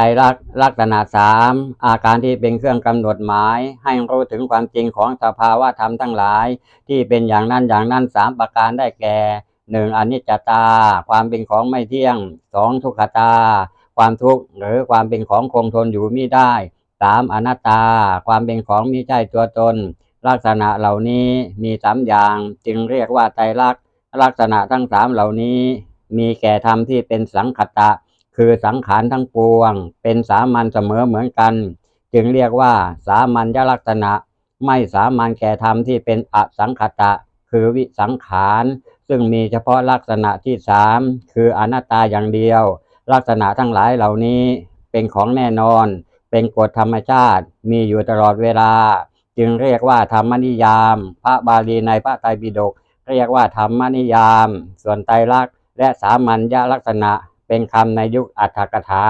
ไตรลักษณ์ลักษณะสามอาการที่เป็นเครื่องกำหนดหมาย ให้รู้ถึงความจริงของสภาวะธรรมทั้งหลาย ที่เป็นอย่างนั้นอย่างนั้นสามประการได้แก่หนึ่งอนิจจตา ความเป็นของไม่เที่ยงสองทุกขตา ความทุกข์หรือความเป็นของคงทนอยู่มิได้สามอนัตตา ความเป็นของมิใช่ตัวตน ลักษณะเหล่านี้มีสามอย่าง จึงเรียกว่าไตรลักษณ์ลักษณะทั้งสามเหล่านี้ มีแก่ธรรมที่เป็นสังคตะ คือสังขารทั้งปวง เป็นสามัญเสมอเหมือนกัน จึงเรียกว่า สามัญญลักษณะ ไม่สามัญแก่ธรรมที่เป็นอสังคตะ คือวิสังขาร ซึ่งมีเฉพาะลักษณะที่สามคืออนัตตาอย่างเดียว ลักษณะทั้งหลายเหล่านี้เป็นของแน่นอน เป็นกฎธรรมชาติ มีอยู่ตลอดเวลา จึงเรียกว่าธรรมนิยาม พระบาลีในพระไตรปิฎกเรียกว่าธรรมนิยาม ส่วนไตรลักษณ์และสามัญญลักษณะ เป็นคำในยุคอัตถกถา